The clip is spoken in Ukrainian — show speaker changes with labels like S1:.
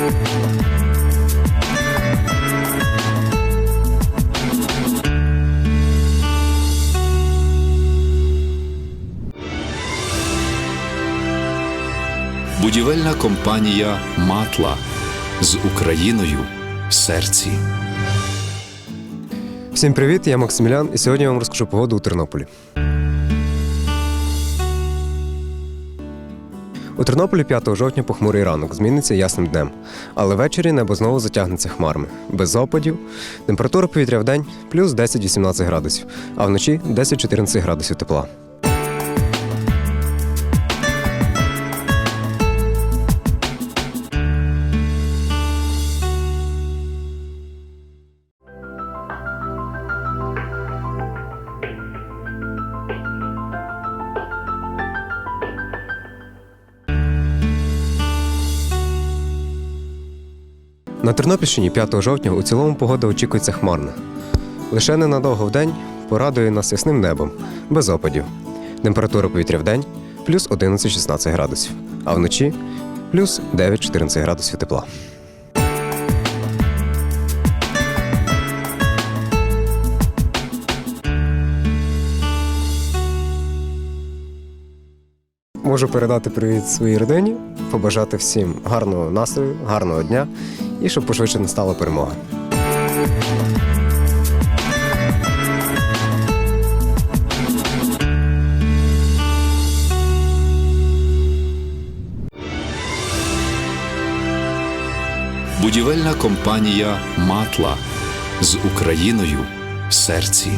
S1: Будівельна компанія Матла з Україною в серці.
S2: Всім привіт, я Максимілян, і сьогодні я вам розкажу погоду у Тернополі. У Тернополі 5 жовтня похмурий ранок зміниться ясним днем, але ввечері небо знову затягнеться хмарами, без опадів. Температура повітря в день плюс 10-18 градусів, а вночі 10-14 градусів тепла. На Тернопільщині 5 жовтня у цілому погода очікується хмарна. Лише ненадовго в день порадує нас ясним небом, без опадів. Температура повітря в день плюс 11-16 градусів, а вночі плюс 9-14 градусів тепла. Можу передати привіт своїй родині, побажати всім гарного настрою, гарного дня і щоб пошвидше настала перемога.
S1: Будівельна компанія Матла з Україною в серці.